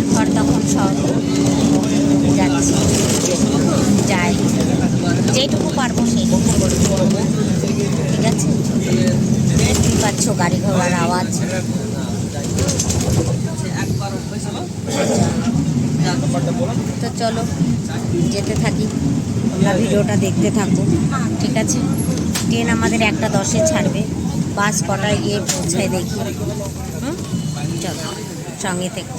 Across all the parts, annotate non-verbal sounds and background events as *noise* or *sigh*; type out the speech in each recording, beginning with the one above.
নিজের ঘর তখন সব যাচ্ছি। যাই। যেটুকু পারব সেইটুকু করব ঠিক আছে? দেখতেই পাচ্ছ গাড়ি ঘোড়ার আওয়াজ। তো চলো, যেতে থাকি। তোমরা ভিডিওটা দেখতে থাকো। ঠিক আছে? ট্রেন আমাদের একটা দশে ছাড়বে। বাস কটায় গিয়ে পৌঁছায় দেখি। হুম? চলো, সঙ্গে থেকে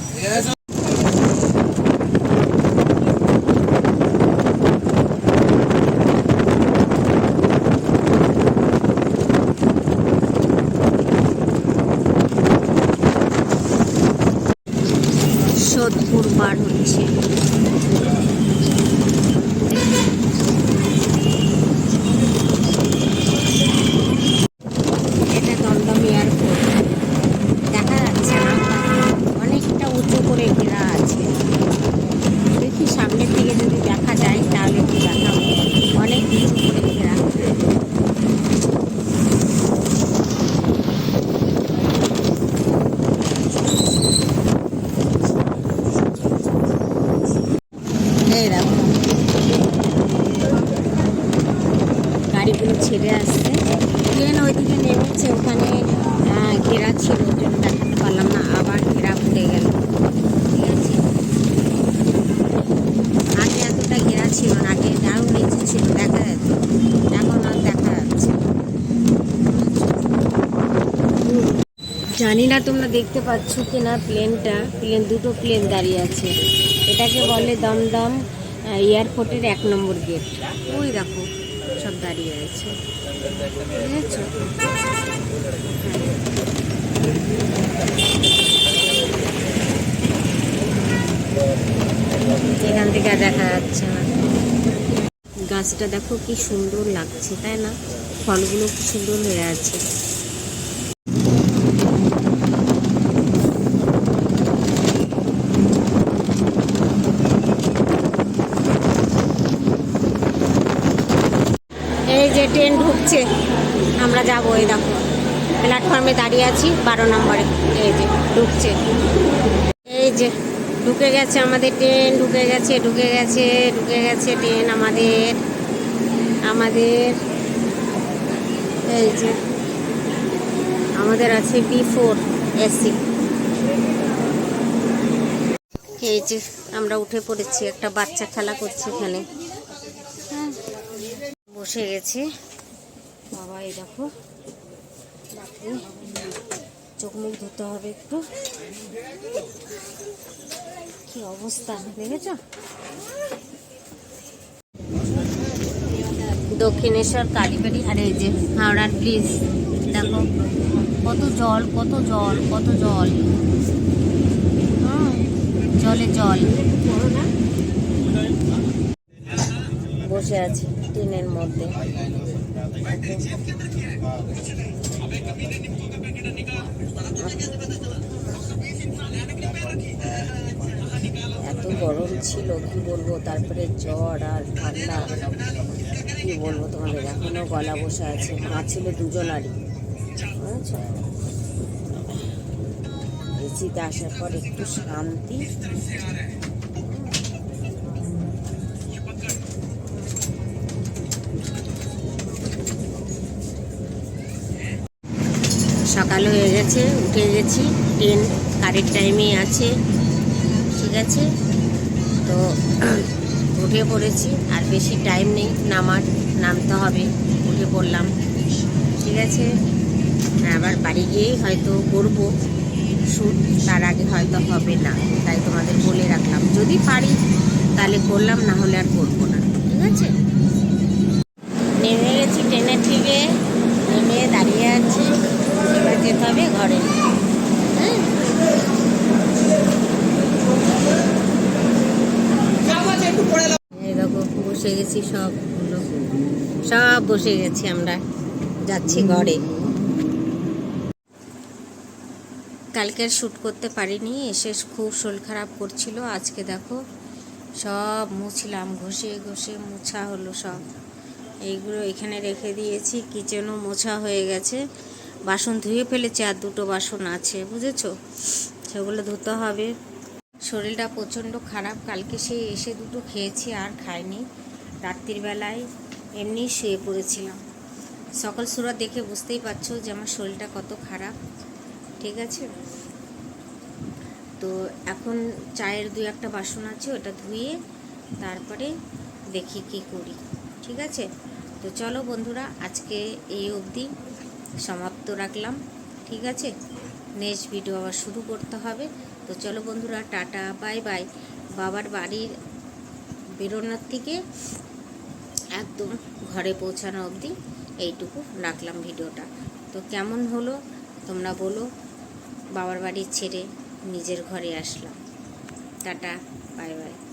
সোদপুর পার হচ্ছে এটা দমদম এয়ারপোর্ট দেখা যাচ্ছে না অনেকটা উঁচু করে ঘেরা আছে দেখি সামনের থেকে যদি দেখা যায় তাহলে একটু দেখাবো। অনেক উঁচু করে ঘেরা এই দেখো গাড়িগুলো ছেড়ে আসছে ট্রেন ওইদিকে নেমেছে ওখানে আহ, ঘেরা ছিল ওই জন্য দেখাতে পারলাম না আবার ঘেরা খুলে গেল ঠিক আছে আগে এতটা ঘেরা ছিল না আগে আরও নিচু ছিল দেখা যাচ্ছে এখন আর দেখা যাচ্ছে না। জানি না তোমরা দেখতে পাচ্ছ কি না প্লেনটা প্লেন দুটো প্লেন দাঁড়িয়ে আছে। এটাকে বলে দমদম এয়ারপোর্টের এক নম্বর গেট ওই দেখো, সব দাঁড়িয়ে আছে। এখান থেকে দেখা যাচ্ছে না। গাছটা দেখো কি সুন্দর লাগছে, তাই না? ফলগুলো কি সুন্দর হয়ে আছে এই যে ট্রেন ঢুকছে। আমরা যাব এই দেখো। প্ল্যাটফর্মে দাঁড়িয়ে আছি, বারো নম্বরে। এই যে, ঢুকছে। এই যে, ঢুকে গেছে আমাদের ট্রেন, ঢুকে গেছে ঢুকে গেছে ঢুকে গেছে ট্রেন আমাদের আমাদের। এই যে, আমাদের আছে বি ফোর এসি। এই যে, আমরা উঠে পড়েছি, একটা বাচ্চা খেলা করছে এখানে। বসে গেছি। বাবা, এই দেখো। চোখ মুখ ধুতে হবে একটু। কি অবস্থা, দেখেছ? দক্ষিণেশ্বর, কালীবাড়ি। আর, এই যে হাওড়ার ব্রিজ দেখো। কত জল কত জল কত জল। জলে জল। বসে আছি। ট্রেনের মধ্যে। এত গরম ছিল, কি বলব? তারপরে জ্বর আর ঠান্ডা। কি বলব তোমাদের? এখনও গলা বসে আছে। মা ছিল দুজনারই। বুঝেছ? এসিতে আসার পর একটু শান্তি। সকাল হয়ে গেছে, উঠে গেছি ট্রেন কারের টাইমে আছে, ঠিক আছে? তো *clears throat* উঠে পড়েছি, আর বেশি টাইম নেই, নামার, নামতে হবে, উঠে পড়লাম। ঠিক আছে? আবার বাড়ি গিয়েই হয়তো করব শ্যুট তার আগে হয়তো হবে না, তাই তোমাদের বলে রাখলাম। যদি পারি, তাহলে করলাম, না হলে আর করব না, ঠিক আছে? নেমে গেছি ট্রেনের থেকে নেমে দাঁড়িয়ে আছি। এবার যেতে হবে ঘরে। বসে গেছি সব। সব বসে গেছি আমরা। যাচ্ছি ঘরে। কালকের শ্যুট করতে পারিনি, এসে খুব শরীর খারাপ করছিল। আজকে দেখো, সব মুছলাম, ঘষে ঘষে মোছা হলো সব। এইগুলো এখানে রেখে দিয়েছি কিচেনও মোছা হয়ে গেছে। বাসন ধুয়ে ফেলেছে আর দুটো বাসন আছে, বুঝেছ? সেগুলো ধুতে হবে। শরীরটা প্রচণ্ড খারাপ, কালকে সে এসে দুটো খেয়েছি আর খাইনি রাত্রির বেলায় এমনি শুয়ে পড়েছিলাম। সকাল সুরা দেখে বুঝতেই পারছ যে আমার শরীরটা কত খারাপ, ঠিক আছে? তো এখন চায়ের দু একটা বাসন আছে, ওটা ধুয়ে তারপরে দেখি কি করি, ঠিক আছে? তো চলো বন্ধুরা, আজকে এই অবধি। সমাপ্ত রাখলাম। ঠিক আছে? নেক্সট ভিডিও আবার শুরু করতে হবে। তো চলো বন্ধুরা, টাটা, বাই বাই। বাবার বাড়ির বেরোনোর থেকে একদম ঘরে পৌঁছানো অবধি এইটুকু রাখলাম ভিডিওটা। তো কেমন হলো? তোমরা বলো। বাবার বাড়ি ছেড়ে নিজের ঘরে আসলাম। Tata, bye bye.